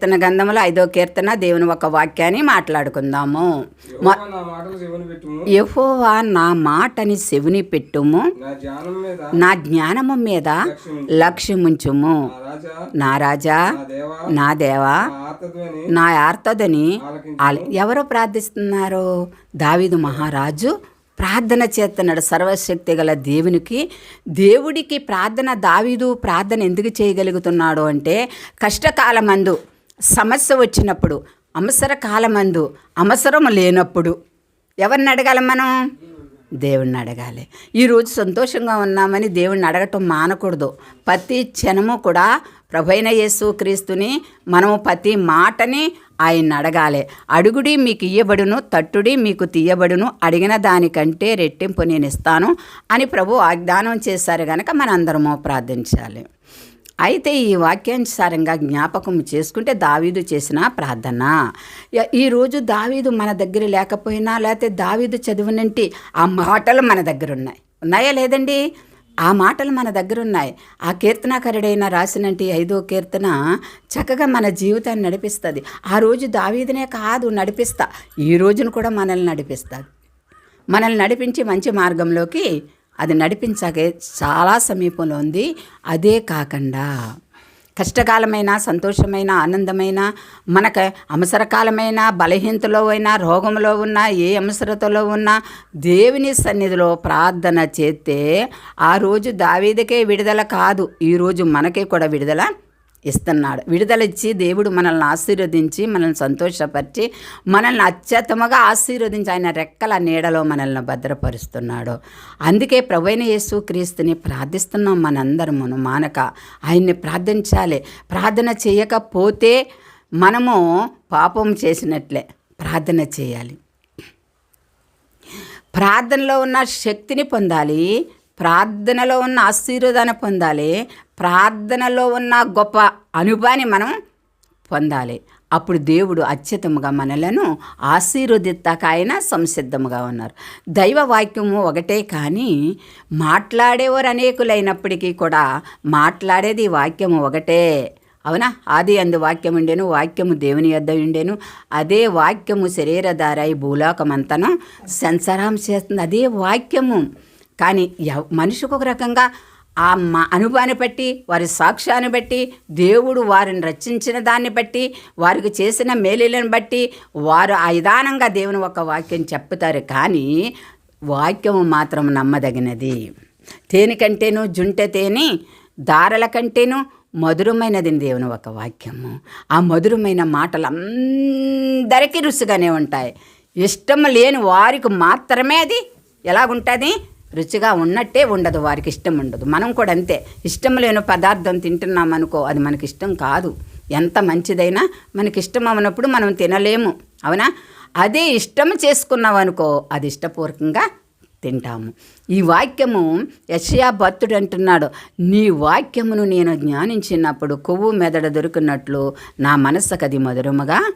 కీర్తన గంధములు ఐదో కీర్తన దేవుని ఒక వాక్యాన్ని మాట్లాడుకుందాము. యహోవా నా మాటని చెవిని పెట్టుము. నా జ్ఞానము మీద లక్ష్యముంచుము. నా రాజా నా రాజా నా దేవా నా ఆర్తదని ఎవరు ప్రార్థిస్తున్నారు? దావీదు మహారాజు ప్రార్థన చేస్తున్నాడు. సర్వశక్తి గల దేవునికి దేవుడికి ప్రార్థన దావీదు ప్రార్థన ఎందుకు చేయగలుగుతున్నాడు అంటే కష్టకాలమందు సమస్య వచ్చినప్పుడు అవసర కాలమందు అవసరం లేనప్పుడు ఎవరిని అడగాలి మనం? దేవుణ్ణి అడగాలి. ఈరోజు సంతోషంగా ఉన్నామని దేవుణ్ణి అడగటం మానకూడదు. ప్రతి క్షణము కూడా ప్రభైన యేసు క్రీస్తుని మనము ప్రతి మాటని ఆయన్ని అడగాలి. అడుగుడి మీకు ఇయ్యబడును తట్టుడి మీకు తీయబడును అడిగిన దానికంటే రెట్టింపు నేను ఇస్తాను అని ప్రభు వాగ్దానం చేశారు కనుక మనందరము ప్రార్థించాలి. అయితే ఈ వాక్యానుసారంగా జ్ఞాపకం చేసుకుంటే దావీదు చేసిన ప్రార్థన. ఈరోజు దావీదు మన దగ్గర లేకపోయినా లేకపోతే దావీదు చదివినంటి ఆ మాటలు మన దగ్గర ఉన్నాయి. ఉన్నాయా లేదండి? ఆ మాటలు మన దగ్గర ఉన్నాయి. ఆ కీర్తనాకరుడైన రాసినంటి ఐదో కీర్తన చక్కగా మన జీవితాన్ని నడిపిస్తుంది. ఆ రోజు దావీదునే కాదు నడిపిస్తా. ఈ రోజును కూడా మనల్ని నడిపిస్తా మనల్ని నడిపించి మంచి మార్గంలోకి అది నడిపించగే చాలా సమీపంలో ఉంది. అదే కాకుండా కష్టకాలమైన సంతోషమైన ఆనందమైన మనకు అవసరకాలమైన బలహీనతలో అయినా రోగంలో ఉన్నా ఏ అవసరతలో ఉన్నా దేవుని సన్నిధిలో ప్రార్థన చేస్తే ఆ రోజు దావీదికే విడుదల కాదు. ఈరోజు మనకే కూడా విడుదల ఇస్తున్నాడు. విడుదలిచ్చి దేవుడు మనల్ని ఆశీర్వదించి మనల్ని సంతోషపరిచి మనల్ని అత్యుత్తమగా ఆశీర్వదించి ఆయన రెక్కల నీడలో మనల్ని భద్రపరుస్తున్నాడు. అందుకే ప్రవైన యేసు క్రీస్తుని ప్రార్థిస్తున్నాం మనందరమును. మానక ఆయన్ని ప్రార్థించాలి. ప్రార్థన చేయకపోతే మనము పాపం చేసినట్లే. ప్రార్థన చేయాలి. ప్రార్థనలో ఉన్న శక్తిని పొందాలి. ప్రార్థనలో ఉన్న ఆశీర్వాదాన్ని పొందాలి. ప్రార్థనలో ఉన్న గొప్ప అనుభవాన్ని మనం పొందాలి. అప్పుడు దేవుడు అత్యుతముగా మనలను ఆశీర్వదిస్తాక ఆయన సంసిద్ధముగా ఉన్నారు. దైవ వాక్యము ఒకటే కానీ మాట్లాడేవారు అనేకులైనప్పటికీ కూడా మాట్లాడేది వాక్యము ఒకటే. అవునా? ఆది అందు వాక్యం ఉండేను వాక్యము దేవుని యొద్ద ఉండేను. అదే వాక్యము శరీరధారాయి భూలోకమంతను సంసారం చేస్తుంది. అదే వాక్యము. కానీ మనిషికి ఒక రకంగా ఆ మా అనుభవాన్ని బట్టి వారి సాక్ష్యాన్ని బట్టి దేవుడు వారిని రచించిన దాన్ని బట్టి వారికి చేసిన మేలులను బట్టి వారు ఆ విధానంగా దేవుని ఒక వాక్యం చెప్తారు. కానీ వాక్యం మాత్రం నమ్మదగినది. తేనికంటేను జుంట తేని తేనె దారల కంటేను మధురమైనది దేవుని ఒక వాక్యము. ఆ మధురమైన మాటలు అందరికీ రుచిగానే ఉంటాయి. ఇష్టం లేని వారికి మాత్రమే అది ఎలాగుంటుంది? రుచిగా ఉన్నట్టే ఉండదు వారికి ఇష్టం ఉండదు. మనం కూడా అంతే. ఇష్టం లేని పదార్థం తింటున్నాం అనుకో అది మనకి ఇష్టం కాదు. ఎంత మంచిదైనా మనకి ఇష్టం అవనప్పుడు మనం తినలేము. అవునా? అదే ఇష్టం చేసుకున్నాం అనుకో అది ఇష్టపూర్వకంగా తింటాము. ఈ వాక్యము యషయా భక్తుడు అంటున్నాడు నీ వాక్యమును నేను జ్ఞానించినప్పుడు కొవ్వు మెదడ దొరికినట్లు నా మనస్సుకు అది మధురముగా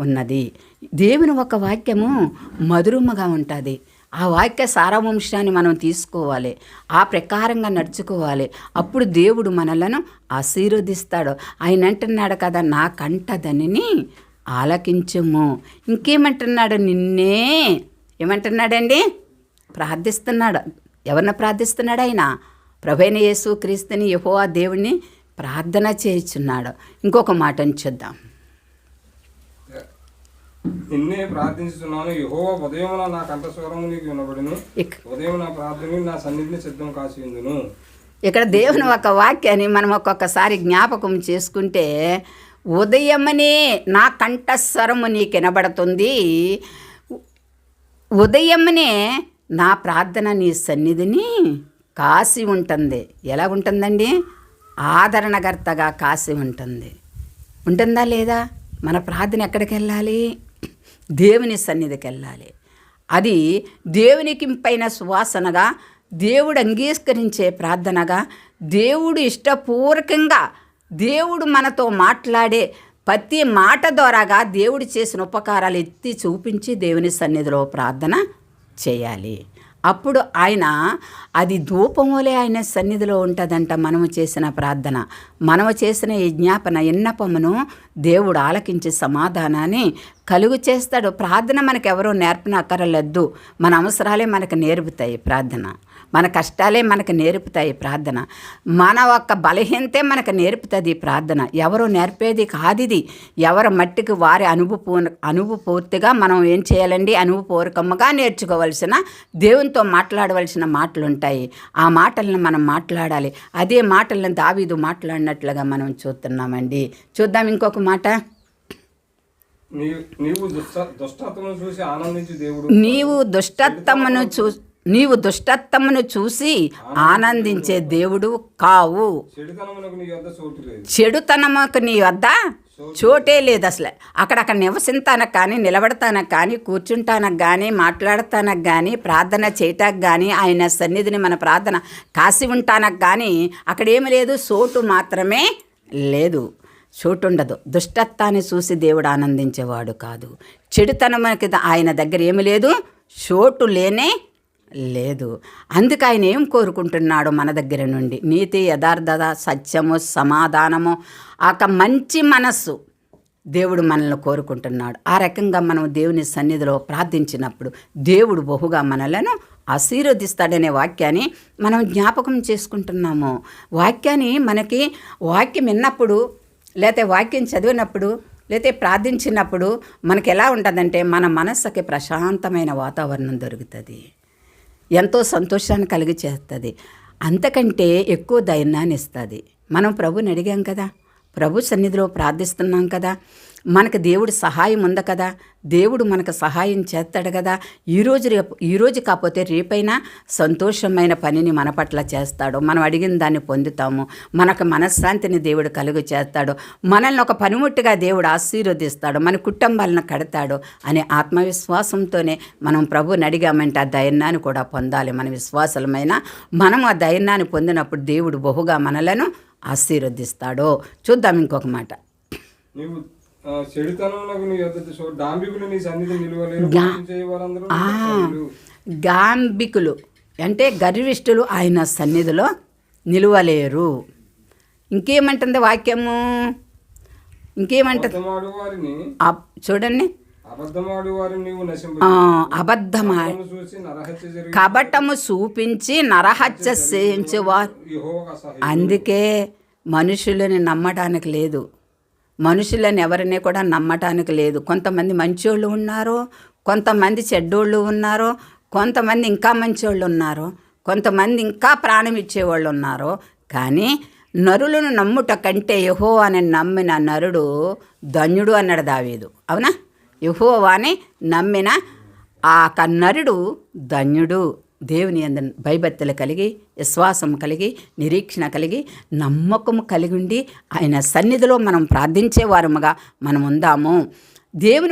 ఉన్నది. దేవుని ఒక వాక్యము మధురముగా ఉంటుంది. ఆ వాక్య సారాంశాన్ని మనం తీసుకోవాలి. ఆ ప్రకారంగా నడుచుకోవాలి. అప్పుడు దేవుడు మనలను ఆశీర్వదిస్తాడు. ఆయన అంటున్నాడు కదా నా కంటదనిని ఆలకించుము. ఇంకేమంటున్నాడు? నిన్నే ఏమంటున్నాడండి? ప్రార్థిస్తున్నాడు. ఎవరిని ప్రార్థిస్తున్నాడు ఆయన? ప్రభైన యేసు క్రీస్తుని యహోవా దేవుణ్ణి ప్రార్థన చేయుచున్నాడు. ఇంకొక మాటని చూద్దాం. నిన్నే ప్రార్థించుతున్నాను. యెహోవా ఉదయమున నా కంఠస్వరము నీకు వినబడును. ఉదయం నా ప్రార్థన నా సన్నిధిని సిద్ధం కాసిందును ఇక్కడ దేవుని ఒక వాక్యాన్ని మనం ఒక్కొక్కసారి జ్ఞాపకం చేసుకుంటే ఉదయమనే నా కంఠస్వరము నీకు వినబడుతుంది. ఉదయమనే నా ప్రార్థన నీ సన్నిధిని కాసి ఉంటుంది. ఎలా ఉంటుందండి? ఆదరణకర్తగా కాసి ఉంటుంది. ఉంటుందా లేదా? మన ప్రార్థన ఎక్కడికి వెళ్ళాలి దేవుని సన్నిధికి వెళ్ళాలి అది దేవునికి పైన సువాసనగా దేవుడు అంగీకరించే ప్రార్థనగా దేవుడు ఇష్టపూర్వకంగా దేవుడు మనతో మాట్లాడే ప్రతి మాట ద్వారాగా దేవుడు చేసిన ఉపకారాలు ఎత్తి చూపించి దేవుని సన్నిధిలో ప్రార్థన చేయాలి. అప్పుడు ఆయన అది ధూపములే ఆయన సన్నిధిలో ఉంటుందంట మనము చేసిన ప్రార్థన. మనము చేసిన ఈ జ్ఞాపన ఎన్నపమును దేవుడు ఆలకించి సమాధానాన్ని కలుగు చేస్తాడు. ప్రార్థన మనకు నేర్పిన అక్కరలద్దు మన అవసరాలే మనకు నేర్పుతాయి ప్రార్థన. మన కష్టాలే మనకు నేర్పుతాయి ప్రార్థన. మన ఒక్క బలహీనతే మనకు నేర్పుతుంది ప్రార్థన. ఎవరు నేర్పేది కాదు ఇది. ఎవరి మట్టికి వారి అనుభవపూ అనుభవపూర్తిగా మనం ఏం చేయాలండి? అనుభవపూర్వకంగా నేర్చుకోవలసిన దేవునితో మాట్లాడవలసిన మాటలు ఉంటాయి ఆ మాటలను మనం మాట్లాడాలి. అదే మాటలను దావీదు మాట్లాడినట్లుగా మనం చూస్తున్నామండి. చూద్దాం ఇంకొక మాట. నీవు దుష్ట దుష్టత్వమును చూసి ఆనందించి దేవుడు. నీవు దుష్టత్తమును చూ నీవు దుష్టత్తమును చూసి ఆనందించే దేవుడు కావు. చెడుతనముకు నీ వద్ద చోటే లేదు. అసలు. అక్కడక్కడ నివసింతానకు కానీ నిలబడతానకు కానీ కూర్చుంటానకు కానీ మాట్లాడతానకు కానీ ప్రార్థన చేయటానికి కానీ ఆయన సన్నిధిని మన ప్రార్థన కాసి ఉంటానకు కానీ అక్కడేమి లేదు. చోటు మాత్రమే లేదు. చోటు ఉండదు దుష్టత్వాన్ని చూసి దేవుడు ఆనందించేవాడు కాదు. చెడుతనముకి ఆయన దగ్గర ఏమి లేదు. చోటు లేనే లేదు. అందుకు ఆయన ఏం కోరుకుంటున్నాడు మన దగ్గర నుండి? నీతి యథార్థత సత్యము సమాధానము ఒక మంచి మనస్సు దేవుడు మనల్ని కోరుకుంటున్నాడు. ఆ రకంగా మనం దేవుని సన్నిధిలో ప్రార్థించినప్పుడు దేవుడు బహుగా మనలను ఆశీర్వదిస్తాడనే వాక్యాన్ని మనం జ్ఞాపకం చేసుకుంటున్నాము. వాక్యాన్ని మనకి వాక్యం విన్నప్పుడు లేకపోతే వాక్యం చదివినప్పుడు లేతే ప్రార్థించినప్పుడు మనకి ఎలా ఉంటుందంటే మన మనస్సుకి ప్రశాంతమైన వాతావరణం దొరుకుతుంది. ఎంతో సంతోషాన్ని కలిగి చేస్తుంది అంతకంటే ఎక్కువ ధైర్యాన్ని ఇస్తుంది మనం ప్రభుని అడిగాం కదా. ప్రభు సన్నిధిలో ప్రార్థిస్తున్నాం కదా. మనకు దేవుడు సహాయం ఉంది కదా. దేవుడు మనకు సహాయం చేస్తాడు కదా. ఈరోజు రేపు ఈరోజు కాకపోతే రేపైనా సంతోషమైన పనిని మన పట్ల చేస్తాడు. మనం అడిగిన దాన్ని పొందుతాము. మనకు మనశ్శాంతిని దేవుడు కలుగు చేస్తాడు. మనల్ని ఒక పనిముట్టుగా దేవుడు ఆశీర్వదిస్తాడు. మన కుటుంబాలను కడతాడు అనే ఆత్మవిశ్వాసంతోనే మనం ప్రభుని అడిగామంటే ఆ దైర్యాన్ని కూడా పొందాలి. మన విశ్వాసలమైన మనం ఆ దైర్యాన్ని పొందినప్పుడు దేవుడు బహుగా మనలను ఆశీర్వదిస్తాడో. చూద్దాం ఇంకొక మాట. నీ డాంబికులు నీ సన్నిధి నిలువలేరు. గాంబికులు. అంటే గర్విష్ఠులు ఆయన సన్నిధిలో నిలువలేరు. ఇంకేమంటుంది వాక్యము? ఇంకేమంటుంది? చూడండి. అబద్ధమా? కపటము చూపించి నరహత్య చేయించేవారు. అందుకే మనుషులని నమ్మటానికి లేదు. మనుషులని ఎవరిని కూడా నమ్మటానికి లేదు. కొంతమంది మంచోళ్ళు ఉన్నారు కొంతమంది చెడ్డోళ్ళు ఉన్నారు కొంతమంది ఇంకా మంచోళ్ళు ఉన్నారు కొంతమంది ఇంకా ప్రాణం ఇచ్చేవాళ్ళు ఉన్నారు కానీ నరులను నమ్ముట కంటే యహో అని నమ్మిన నరుడు ధన్యుడు అన్నాడు దావీదు. అవునా? యహోవాని నమ్మిన ఆ కన్నరుడు ధన్యుడు. దేవుని అందు భయభక్తులు కలిగి విశ్వాసం కలిగి నిరీక్షణ కలిగి నమ్మకం కలిగి ఉండి ఆయన సన్నిధిలో మనం ప్రార్థించే వారముగా మనం ఉందాము దేవుని